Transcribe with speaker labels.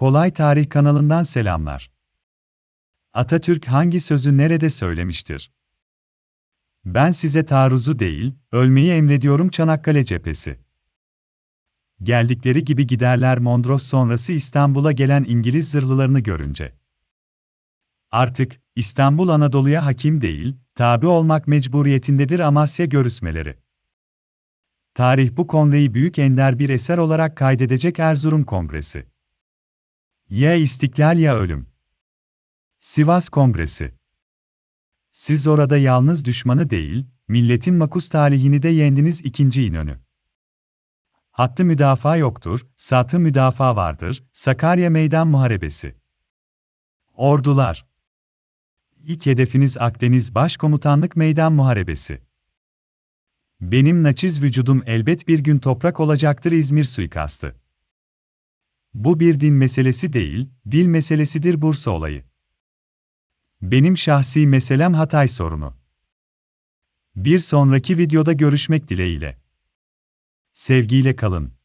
Speaker 1: Kolay Tarih kanalından selamlar. Atatürk hangi sözü nerede söylemiştir? Ben size taarruzu değil, ölmeyi emrediyorum Çanakkale cephesi. Geldikleri gibi giderler Mondros sonrası İstanbul'a gelen İngiliz zırhlılarını görünce. Artık İstanbul Anadolu'ya hakim değil, tabi olmak mecburiyetindedir Amasya görüşmeleri. Tarih bu kongreyi büyük ender bir eser olarak kaydedecek Erzurum Kongresi. Ya istiklal ya ölüm. Sivas Kongresi. Siz orada yalnız düşmanı değil, milletin makus talihini de yendiniz ikinci İnönü. Hattı müdafaa yoktur, satı müdafaa vardır, Sakarya Meydan Muharebesi. Ordular. İlk hedefiniz Akdeniz Başkomutanlık Meydan Muharebesi. Benim naçiz vücudum elbet bir gün toprak olacaktır İzmir suikastı. Bu bir din meselesi değil, dil meselesidir Bursa olayı. Benim şahsi meselem Hatay sorunu. Bir sonraki videoda görüşmek dileğiyle. Sevgiyle kalın.